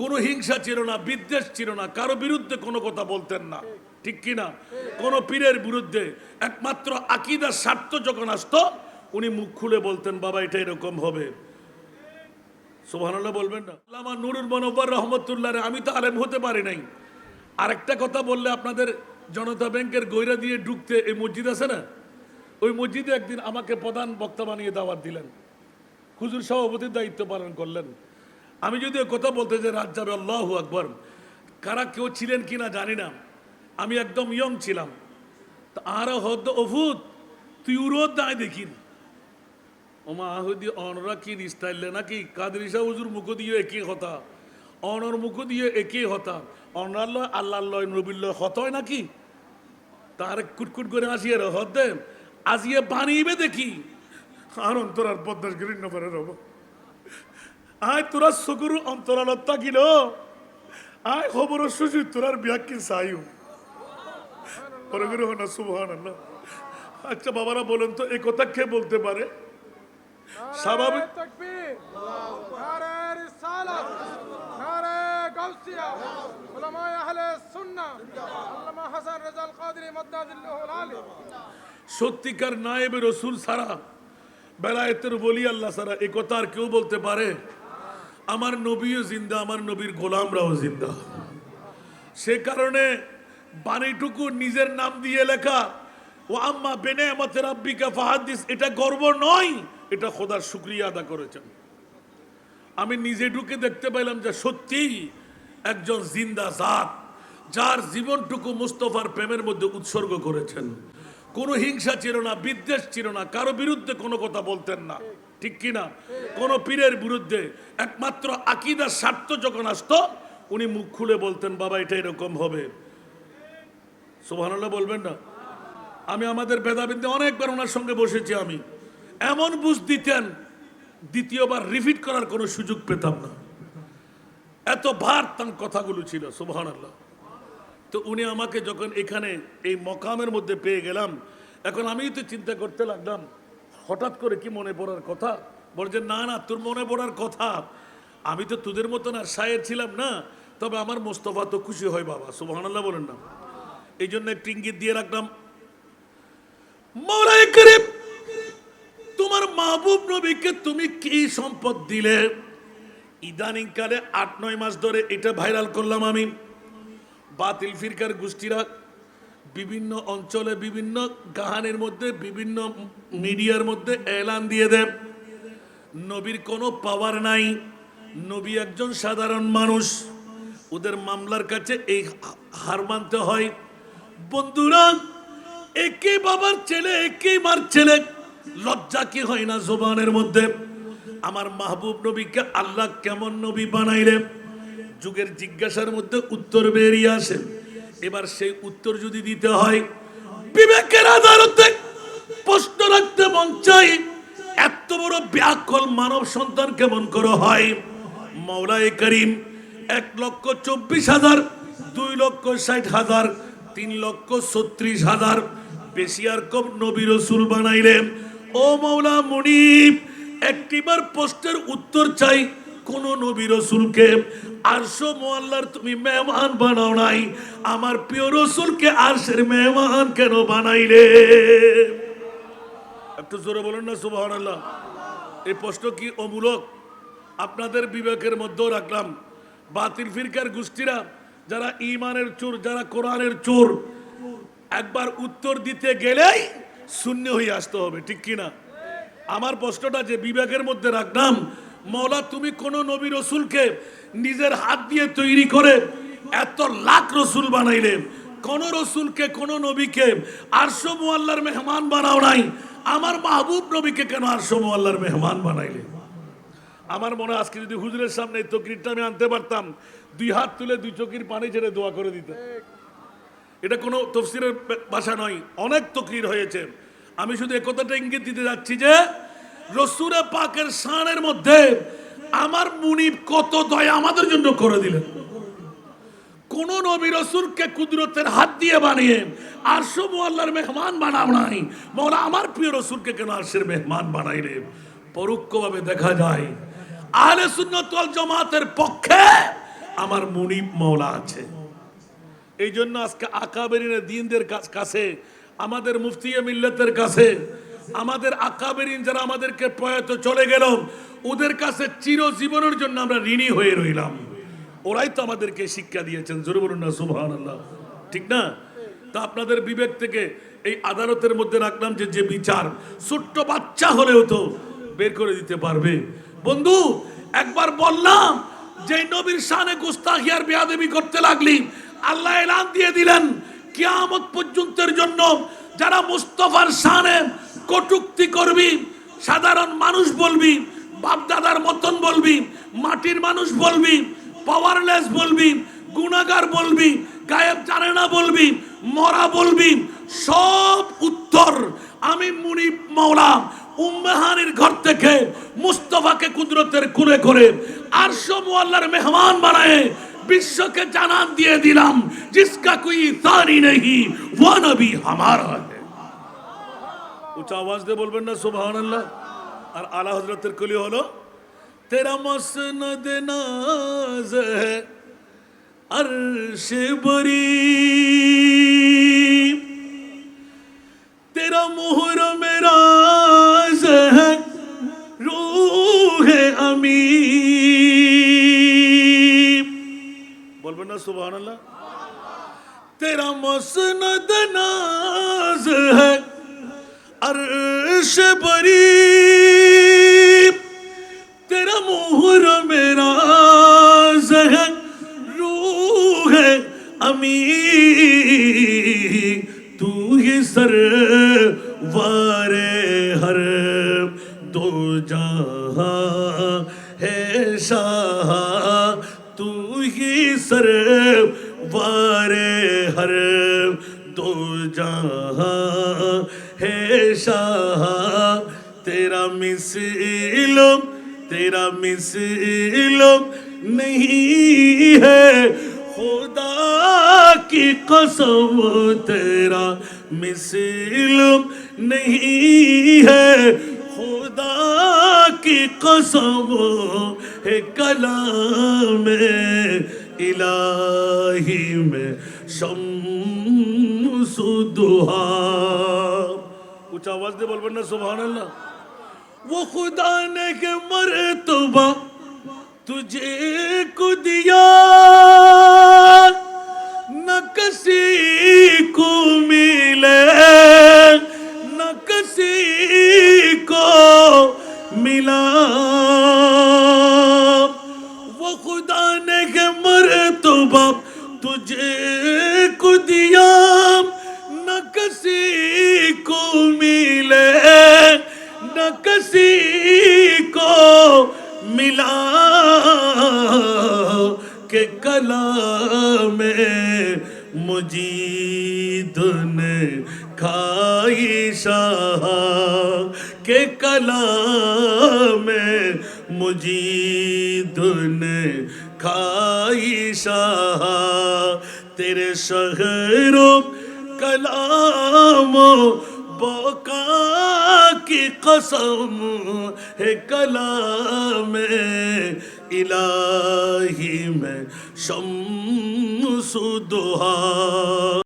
কোনো হিংসা ছিল না, বিদ্বেষ ছিল না, কারও বিরুদ্ধে কোনো কথা বলতেন না। ঠিক কি না কোনো পীরের বিরুদ্ধে একমাত্র আকিদার স্বার্থ যখন আসতো, উনি মুখ খুলে বলতেন, বাবা, এটা এরকম হবে। সুবহানাল্লাহ বলবেন না। আল্লামা নুরুল মনোবর রহমতুল্লাহ আমি তো আলেম হতে পারি নাই। আরেকটা কথা বললে আপনাদের জনতা ব্যাংকের গৈরা দিয়ে ঢুকতে এই মসজিদ আছে না? ওই মসজিদে একদিন আমাকে প্রধান বক্তা বানিয়ে দাওয়াত দিলেন। হুজুর সভাপতির দায়িত্ব পালন করলেন। আমি যদি কথা বলতে যে রাত যাবে, আল্লাহ আকবর। কারা কেউ ছিলেন কি না জানি না। আমি একদম ইয়ং ছিলাম। তা আর হদ্দ অভূত, তুই উরোদ দায় দেখিন ওমা আহুদি অনরা কি নিস্তাইলে নাকি? কাদরিসা হুজুর মুখ দিয়ে একই হতা? অনর মুখ দিয়ে একই হতা? অনার লয় আল্লাহ লয় নবীর লয় হতয় নাকি? তার কুটকুট করে আসিয়ে রে হদ্দে আজিয়ে বানিয়ে দেখি। আর অন্তরার পদ্মাস গিরিন নবরে রব। আয় তোরা চকুর অন্তরালত থাকিল আয় খবর সুযোগ তোরার ব্যাখ্যা চাইও পরে করে না সুবহান আল্লাহ আচ্ছা বাবারা বলেন তো এই কথা কে বলতে পারে? স্বাভাবিক সত্যিকার নায়েবে রসুল ছাড়া বেলায়েতের বলি আল্লাহ ছাড়া এ কথা আর কেউ বলতে পারে? আমার নবীও জিন্দা, আমার নবীর গোলামরাও জিন্দা। সে কারণে বাণীটুকু নিজের নাম দিয়ে লেখা, ও আম্মা বেনে আমাদের আব্বিকা ফাহাদিস, এটা গর্ব নয়, এটা খোদার শুক্রিয়া আদা করেছেন। আমি নিজে ঢুকে দেখতে পাইলাম যে সত্যিই একজন জিন্দা জাত, যার জীবনটুকু মুস্তফার প্রেমের মধ্যে উৎসর্গ করেছেন। কোনো হিংসা ছিল না, বিদ্বেষ ছিল না, কারও বিরুদ্ধে কোনো কথা বলতেন না। ঠিক কি না কোনো পীরের বিরুদ্ধে একমাত্র আকিদার স্বার্থ যখন আসতো, উনি মুখ খুলে বলতেন, বাবা, এটা এরকম হবে। সুবহানাল্লাহ বলবেন না? আমি আমাদের ভেদাবিন্দে অনেকবার ওনার সঙ্গে বসেছি আমি। এমন বুঝ দিতেন, দ্বিতীয়বার রিপিট করার কোনো সুযোগ পেতাম না। এত ভার তার কথাগুলো ছিল সুবহান আল্লাহ তো উনি আমাকে যখন এখানে এই মকামের মধ্যে পেয়ে গেলাম, এখন আমি তো চিন্তা করতে লাগলাম হঠাৎ করে কি মনে পড়ার কথা? বলে যে, না না, তোর মনে পড়ার কথা। আমি তো তোদের মতন আর সায়ের ছিলাম না। তবে আমার মোস্তফা তো খুশি হয়, বাবা। আল্লাহ বলেন না। এই জন্য একটু ইঙ্গিত দিয়ে রাখলাম তোমার মাহবুব নবীকে তুমি কি সম্পদ দিলে? ইদানিং কালে আট, নয় মাস ধরে এটা ভাইরাল করলাম আমি। বাতিল ফিরকার গোষ্ঠীরা বিভিন্ন অঞ্চলে বিভিন্ন গাহানের মধ্যে, বিভিন্ন মিডিয়ার মধ্যে এলান দিয়ে দেন নবীর কোনো পাওয়ার নাই। নবী একজন সাধারণ মানুষ। ওদের মামলার কাছে এই হার মানতে হয়। বন্ধুরা একই বাবার ছেলে একই মার ছেলে। লজ্জা কি হয় না জোবানের মধ্যে? আমার মাহবুব নবীকে আল্লাহ কেমন নবী বানাইলে? যুগের জিজ্ঞাসার মধ্যে উত্তর বেরিয়ে আসে। এবার সেই উত্তর যদি দিতে হয়, বিবেকের আদালতে প্রশ্ন রাখতে মন চাই, এত বড় ব্যাকল মানব সন্তান কেমন করে হয়? মৌলায় করিম এক লক্ষ চব্বিশ হাজার, দুই লক্ষ ষাট হাজার, তিন লক্ষ ছত্রিশ হাজার, বেশি আর কম নবী রসুল বানাইলেন। ও মৌলা মনিব, একটিবার প্রশ্নের উত্তর চাই কোন নবী রসুলকে আরশো মোয়াল্লার তুমি মেহমান বানাও নাই। আমার প্রিয় রসুলকে আরশের মেহমান কেন বানাইলে? একটু জোরে বলুন না সুবাহ এই প্রশ্ন কি অমূলক? আপনাদের বিবেকের মধ্যেও রাখলাম। বাতিল ফিরকার গোষ্ঠীরা, যারা ইমানের চোর, যারা কোরআনের চোর, একবার উত্তর দিতে গেলেই শূন্য হয়ে আসতে হবে, ঠিক কিনা? আমার প্রশ্নটা যে বিবেকের মধ্যে রাখলাম মৌলা, তুমি কোন নবী রসুলকে নিজের হাত দিয়ে তৈরি করে এত লাখ রসুল বানাইলে, কোন রসুলকে, কোন নবীকে আরশো মোয়াল্লার মেহমান বানাও নাই। আমার মাহবুব নবীকে কেন আরশো মোয়াল্লার মেহমান বানাইলে? আমার মনে আজকে যদি হুজুরের সামনে এই তকরিরটা আমি আনতে পারতাম, দুই হাত তুলে দুই চকির পানি ছেড়ে দোয়া করে দিত। এটা কোনো তফসিরের ভাষা নয়, অনেক তকরির হয়েছে। আমি শুধু একথাটা ইঙ্গিত দিতে যাচ্ছি যে রসুরে পাকের সানের মধ্যে আমার মুনিব কত দয়া আমাদের জন্য করে দিলেন। কোন নবী রসুলকে কুদরতের হাত দিয়ে বানিয়ে আরশো মোয়াল্লার মেহমান বানাও নাই। মৌলা, আমার প্রিয় রসুলকে কেন আরশের মেহমান বানাইলে? পরোক্ষভাবে দেখা যায়, আহলে সুন্নত ওয়াল জামাতের পক্ষে আমার মুনিব মৌলা আছে। এই জন্য আজকে আকাবেরিনের দিনদের কাছ- আমাদের মুফতিয়া মিল্লাতের কাছে আমাদের আকাবেরিন যারা আমাদেরকে প্রয়াত চলে গেল ওদের কাছে চিরজীবনের জন্য আমরা ঋণী হয়ে রইলাম। ওরাই তো আমাদেরকে শিক্ষা দিয়েছেন, জোরে বলুন না সুবহান ঠিক না? তা আপনাদের বিবেক থেকে এই আদালতের মধ্যে রাখলাম যে যে বিচার ছোট্ট বাচ্চা হলেও তো বের করে দিতে পারবে। বন্ধু, একবার বললাম যে, নবীর শানে গুস্তাখিয়ার বেয়াদবি করতে লাগলি, আল্লাহ এলান দিয়ে দিলেন, কিয়ামত পর্যন্তের জন্য যারা মুস্তফার শানে কটুক্তি করবি, সাধারণ মানুষ বলবি, বাপদাদার মতন বলবি, মাটির মানুষ বলবি পাওয়ারলেস বলবি, গুণাগার বলবি, গায়েব জানে না বলবি, মরা বলবি, সব উত্তর আমি মুনি মৌলা উম্মেহানির ঘর থেকে মুস্তফাকে কুদরতের কুড়ে করে আর সমুয়াল্লার মেহমান বানায় বিশ্বকে জানান দিয়ে দিলাম, জিসকা কুই তারি নেহি ওয়ানবি আমার হামারা উচ্চ আওয়াজ দিয়ে বলবেন না সুবাহান আল্লাহ আর আলা হজরতের কলি হলো, তেরা মস নাজ আর সে বরি তেরা মোহর মেরাজ রুহে আমি বলবেন না সুবাহান আল্লাহ তেরা মসনদ নাজ হ্যাঁ عرش بری۔ تیرا مہر میرا زہر، روح ہے امی تو ہی سر وار ہر۔ دو جہاں ہے شاہ، تو ہی سر शाह तेरा मिसिलो तेरा मिसिलो नहीं है खुदा की कसम तेरा मिसिलो नहीं है खुदा की कसम है कलाम इलाही में اچھا آواز دے بول بننا سبحان اللہ۔ وہ خدا نے کہ مرتبہ تجھے کو دیا نہ کسی کو ملے، نہ کسی کو ملا۔ وہ خدا نے کہ مرتبہ تجھے کو دیا نہ کسی ملے نہ کسی کو ملا کہ کلا میں مجھے دن کھائی شاہ کہ کلا میں مجھے دن کھائی شاہ تیرے شہروں کلام بقا کی قسم ہے کلا میں الہی میں شمس دوہا